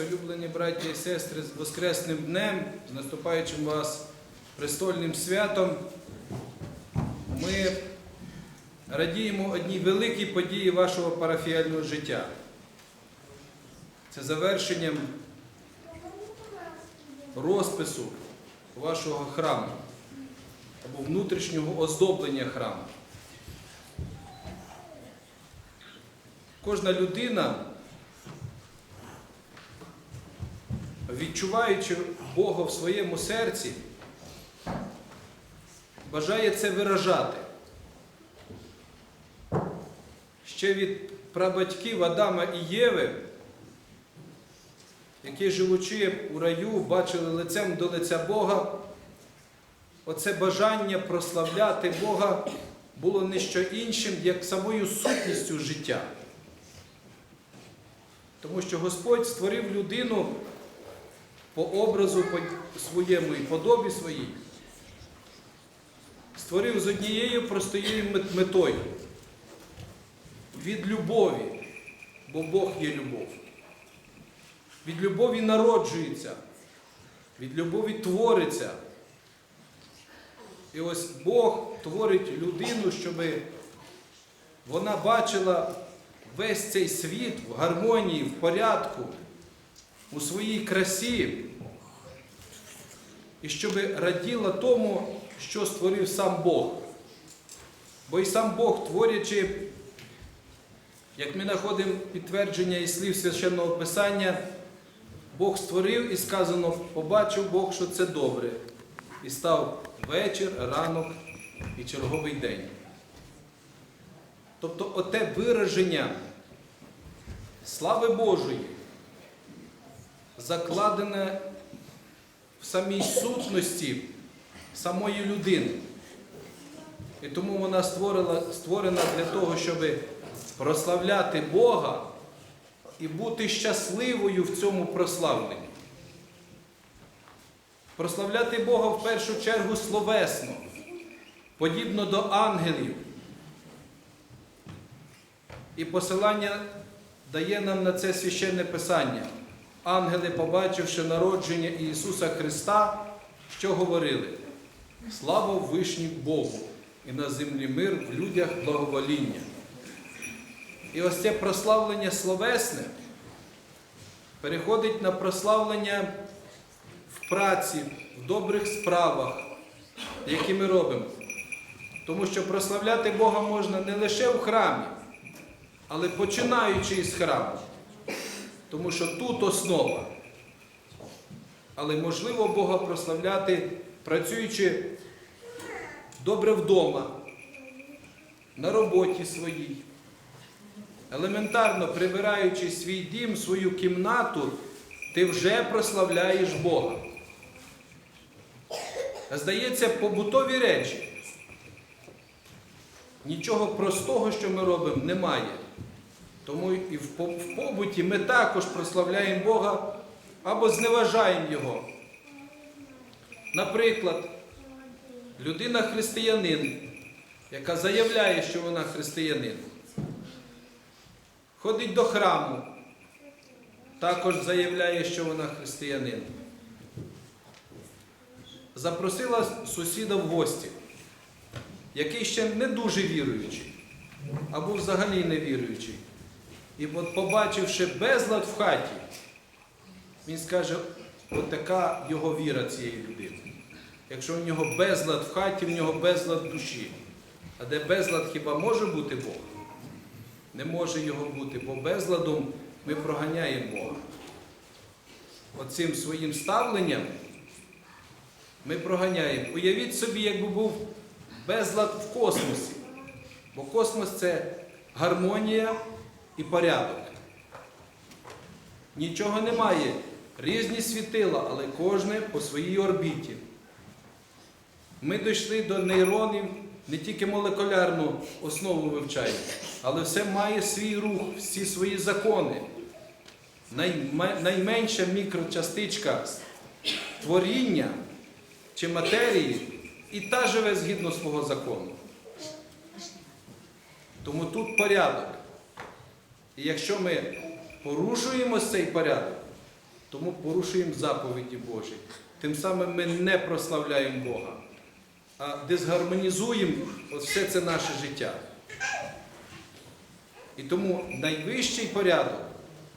Улюблені браті і сестри, з Воскресним днем, з наступаючим вас престольним святом, ми радіємо одній великій події вашого парафіального життя. Це завершенням розпису вашого храму або внутрішнього оздоблення храму. Кожна людина відчуваючи Бога в своєму серці, бажає це виражати. Ще від прабатьків Адама і Єви, які живучи у раю, бачили лицем до лиця Бога, оце бажання прославляти Бога було не що іншим, як самою сутністю життя. Тому що Господь створив людину по образу своєму і подобі своїй, створив з однією простою метою від любові, бо Бог є любов. Від любові народжується, від любові твориться. І ось Бог творить людину, щоб вона бачила весь цей світ в гармонії, в порядку у своїй красі, і щоб раділа тому, що створив сам Бог. Бо і сам Бог, творячи, як ми знаходимо підтвердження із слів священного Писання, Бог створив і сказано, побачив Бог, що це добре. І став вечір, ранок і черговий день. Тобто оте вираження слави Божої закладене в самій сутності самої людини. І тому вона створила, створена для того, щоб прославляти Бога і бути щасливою в цьому прославленні. Прославляти Бога в першу чергу словесно, подібно до ангелів. І посилання дає нам на це священне писання. Ангели, побачивши народження Ісуса Христа, що говорили? Слава Вишній Богу! І на землі мир в людях благовоління. І ось це прославлення словесне переходить на прославлення в праці, в добрих справах, які ми робимо. Тому що прославляти Бога можна не лише в храмі, але починаючи із храму. Тому що тут основа. Але можливо Бога прославляти, працюючи добре вдома, на роботі своїй, елементарно прибираючи свій дім, свою кімнату, ти вже прославляєш Бога. Здається, побутові речі. Нічого простого, що ми робимо, немає. Тому і в побуті ми також прославляємо Бога або зневажаємо Його. Наприклад, людина-християнин, яка заявляє, що вона християнин, ходить до храму, також заявляє, що вона християнин. Запросила сусіда в гості, який ще не дуже віруючий, або взагалі не віруючий. І от побачивши безлад в хаті, він скаже, от така його віра цієї людини. Якщо в нього безлад в хаті, в нього безлад в душі. А де безлад хіба може бути Бог? Не може його бути, бо безладом ми проганяємо Бога. Оцим своїм ставленням ми проганяємо. Уявіть собі, якби був безлад в космосі. Бо космос це гармонія і порядок. Нічого немає. Різні світила, але кожне по своїй орбіті. Ми дійшли до нейронів, не тільки молекулярну основу вивчаємо, але все має свій рух, всі свої закони. Найменша мікрочастичка творіння чи матерії і та живе згідно свого закону. Тому тут порядок. І якщо ми порушуємо цей порядок, тому порушуємо заповіді Божі. Тим самим ми не прославляємо Бога, а дисгармонізуємо все це наше життя. І тому найвищий порядок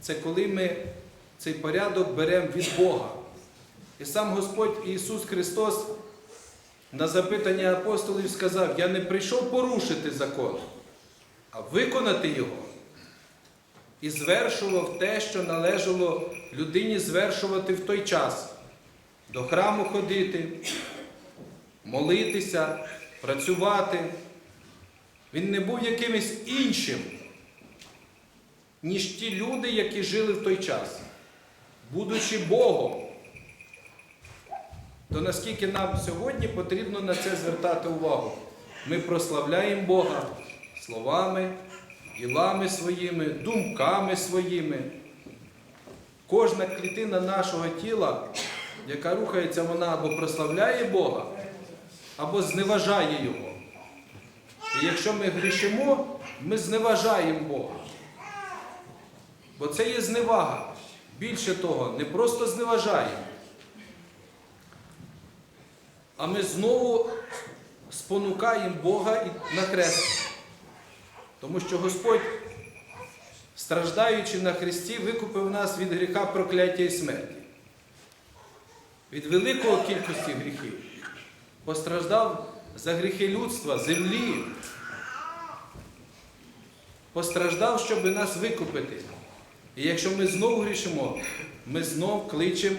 це коли ми цей порядок беремо від Бога. І сам Господь Ісус Христос на запитання апостолів сказав: Я не прийшов порушити закон, а виконати його. І звершував те, що належало людині звершувати в той час. До храму ходити, молитися, працювати. Він не був якимось іншим, ніж ті люди, які жили в той час. Будучи Богом, то наскільки нам сьогодні потрібно на це звертати увагу? Ми прославляємо Бога словами, ділами своїми, думками своїми. Кожна клітина нашого тіла, яка рухається, вона або прославляє Бога, або зневажає Його. І якщо ми грішимо, ми зневажаємо Бога. Бо це є зневага. Більше того, не просто зневажаємо, а ми знову спонукаємо Бога на хрест. Тому що Господь, страждаючи на хресті, викупив нас від гріха прокляття і смерті. Від великої кількості гріхів. Постраждав за гріхи людства, землі. Постраждав, щоб нас викупити. І якщо ми знову грішимо, ми знов кличемо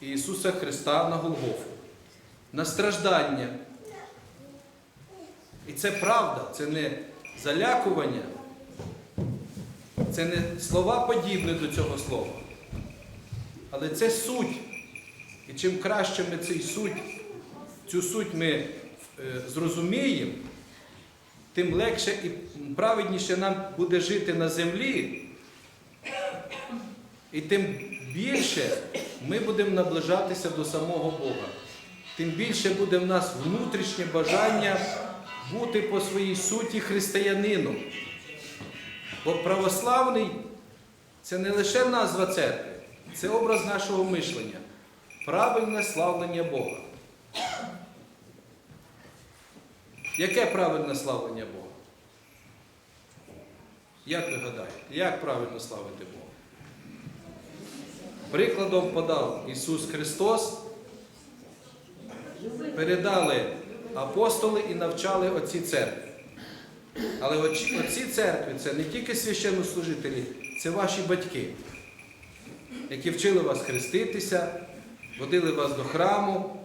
Ісуса Христа на Голгофу, на страждання. І це правда, це не залякування, це не слова подібні до цього слова. Але це суть. І чим краще ми цей суть, цю суть ми е, зрозуміємо, тим легше і праведніше нам буде жити на землі. І тим більше ми будемо наближатися до самого Бога. Тим більше буде в нас внутрішнє бажання бути по своїй суті християнином. Бо православний це не лише назва церкви, це образ нашого мишлення, правильне славлення Бога. Яке правильне славлення Бога? Як ви гадаєте, як правильно славити Бога? Прикладом подав Ісус Христос, передали апостоли і навчали оці церкви. Але оці, церкви це не тільки священнослужителі, це ваші батьки, які вчили вас хреститися, водили вас до храму,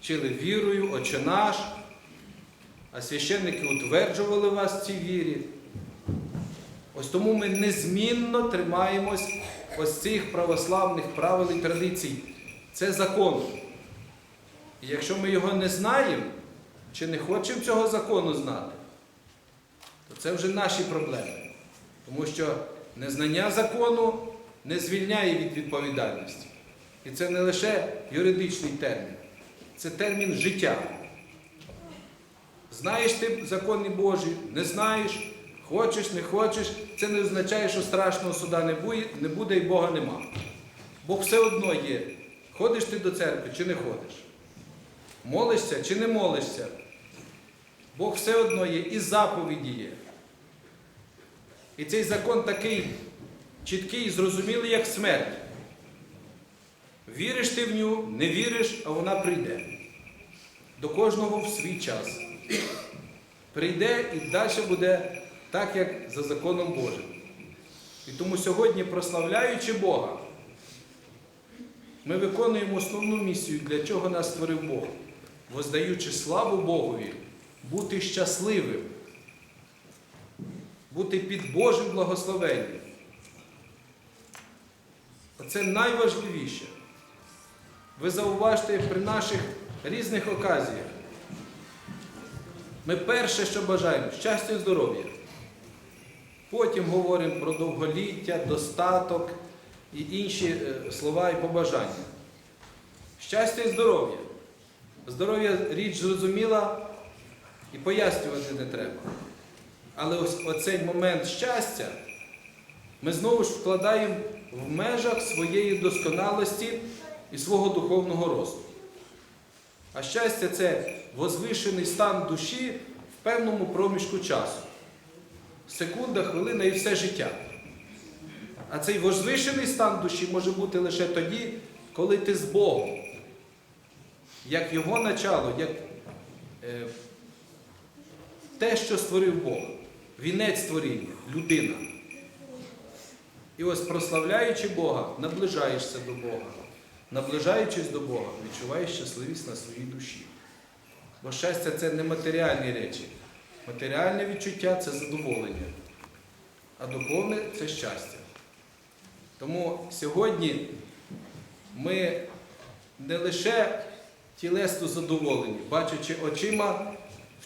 вчили вірою, Отче наш, а священники утверджували вас в цій вірі. Ось тому ми незмінно тримаємось ось цих православних правил і традицій. Це закон. І якщо ми його не знаємо, чи не хочемо цього закону знати, то це вже наші проблеми. Тому що незнання закону не звільняє від відповідальності. І це не лише юридичний термін, це термін життя. Знаєш ти закони Божі, не знаєш, хочеш, не хочеш, це не означає, що страшного суда не буде, не буде і Бога нема. Бог все одно є. Ходиш ти до церкви чи не ходиш? Молишся чи не молишся? Бог все одно є, і заповіді є. І цей закон такий чіткий і зрозумілий, як смерть. Віриш ти в нього, не віриш, а вона прийде. До кожного в свій час. Прийде і далі буде так, як за законом Божим. І тому сьогодні, прославляючи Бога, ми виконуємо основну місію, для чого нас створив Бог, воздаючи славу Богові, бути щасливим, бути під Божим благословенням. Це найважливіше. Ви зауважте при наших різних оказіях. Ми перше, що бажаємо щастя і здоров'я. Потім говоримо про довголіття, достаток і інші е, слова і побажання. Щастя і здоров'я. Здоров'я річ зрозуміла і пояснювати не треба. Але ось оцей момент щастя ми знову ж вкладаємо в межах своєї досконалості і свого духовного росту. А щастя це возвишений стан душі в певному проміжку часу. Секунда, хвилина і все життя. А цей возвишений стан душі може бути лише тоді, коли ти з Богом, як Його начало, як е, те, що створив Бог, вінець створіння, людина. І ось прославляючи Бога, наближаєшся до Бога. Наближаючись до Бога, відчуваєш щасливість на своїй душі. Бо щастя це не матеріальні речі. Матеріальне відчуття це задоволення, а духовне це щастя. Тому сьогодні ми не лише тілесно задоволені, бачачи очима,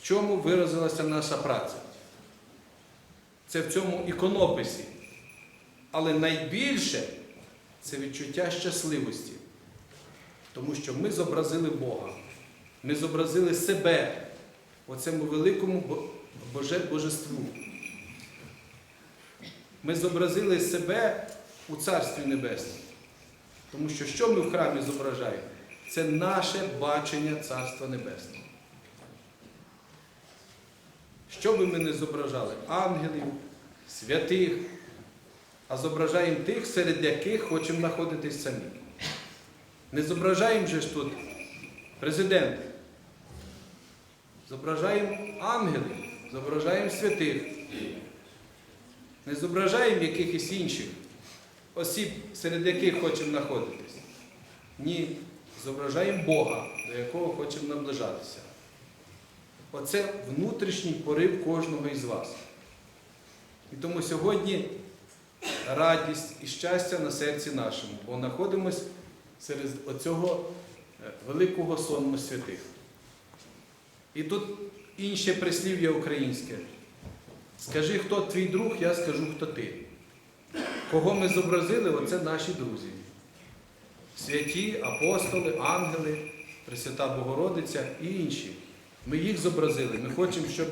в чому виразилася наша праця. Це в цьому іконописі. Але найбільше це відчуття щасливості. Тому що ми зобразили Бога. Ми зобразили себе у цьому великому боже, божеству. Ми зобразили себе у Царстві Небесному. Тому що що ми в храмі зображаємо? Це наше бачення Царства Небесного. Що би ми не зображали? Ангелів, святих, а зображаємо тих, серед яких хочемо знаходитись самі. Не зображаємо же ж тут президента. Зображаємо ангелів, зображаємо святих. Не зображаємо якихось інших осіб, серед яких хочемо знаходитись. Ні, зображаємо Бога, до якого хочемо наближатися. Оце внутрішній порив кожного із вас. І тому сьогодні радість і щастя на серці нашому, бо знаходимося серед оцього е, великого сонму святих. І тут інше прислів'я українське. Скажи, хто твій друг, я скажу, хто ти. Кого ми зобразили, оце наші друзі. Святі, апостоли, ангели, Пресвята Богородиця і інші. Ми їх зобразили. Ми хочемо, щоб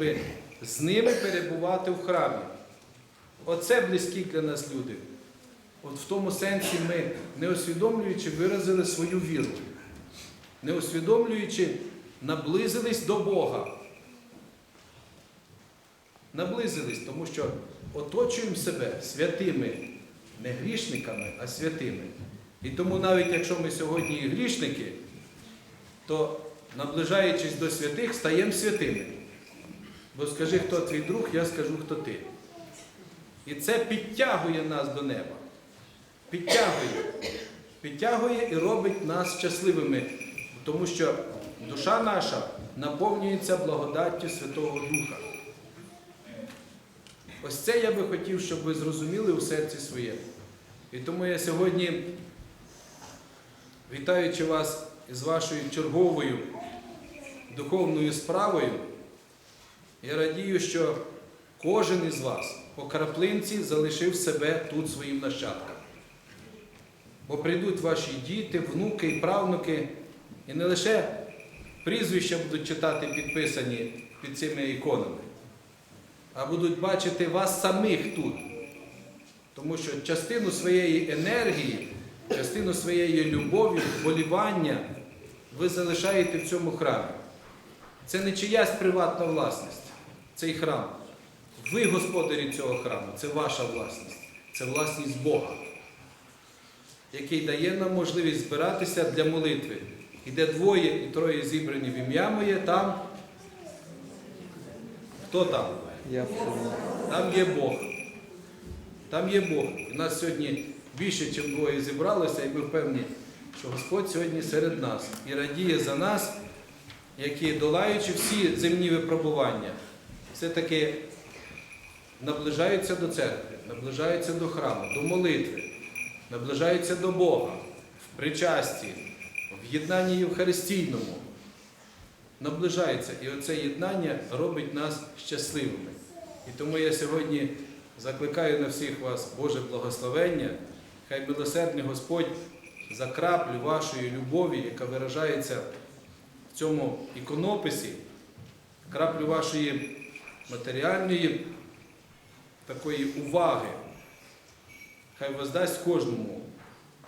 з ними перебувати в храмі. Оце близькі для нас люди. От в тому сенсі ми, не усвідомлюючи, виразили свою віру. Не усвідомлюючи, наблизились до Бога. Наблизились, тому що оточуємо себе святими, не грішниками, а святими. І тому навіть якщо ми сьогодні і грішники, то наближаючись до святих, стаємо святими. Бо скажи, хто твій друг, я скажу, хто ти. І це підтягує нас до неба. Підтягує. Підтягує і робить нас щасливими, тому що душа наша наповнюється благодаттю Святого Духа. Ось це я би хотів, щоб ви зрозуміли у серці своєму. І тому я сьогодні, вітаючи вас із вашою черговою духовною справою, я радію, що кожен із вас по краплинці залишив себе тут своїм нащадкам. Бо прийдуть ваші діти, внуки і правнуки, і не лише прізвища будуть читати підписані під цими іконами, а будуть бачити вас самих тут. Тому що частину своєї енергії, частину своєї любові, вболівання ви залишаєте в цьому храмі. Це не чиясь приватна власність, цей храм. Ви господарі цього храму, це ваша власність, це власність Бога, який дає нам можливість збиратися для молитви. І де двоє і троє зібрані в ім'я моє, там. Хто там? Я. Там є Бог. Там є Бог. У нас сьогодні більше, ніж двоє зібралося, і ми впевнені, що Господь сьогодні серед нас і радіє за нас, які, долаючи всі земні випробування, все-таки наближаються до церкви, наближаються до храму, до молитви, наближаються до Бога в причасті, в єднанні Євхаристійному. Наближається. І оце єднання робить нас щасливими. І тому я сьогодні закликаю на всіх вас Боже благословення. Хай милосердний Господь за краплю вашої любові, яка виражається в цьому іконописі, краплю вашої матеріальної такої уваги хай воздасть кожному.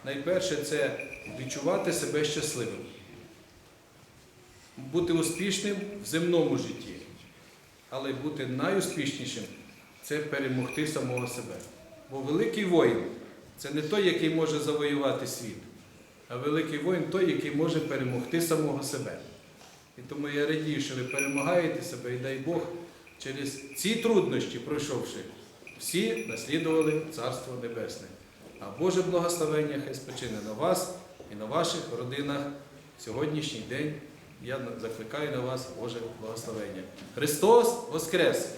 Найперше це відчувати себе щасливим, бути успішним в земному житті, але бути найуспішнішим це перемогти самого себе. Бо великий воїн це не той, який може завоювати світ, а великий воїн той, який може перемогти самого себе. І тому я радію, що ви перемагаєте себе, і дай Бог, через ці труднощі, пройшовши, всі наслідували Царство Небесне. А Боже благословення хай спочине на вас і на ваших родинах сьогоднішній день. Я закликаю на вас Боже благословення. Христос Воскрес!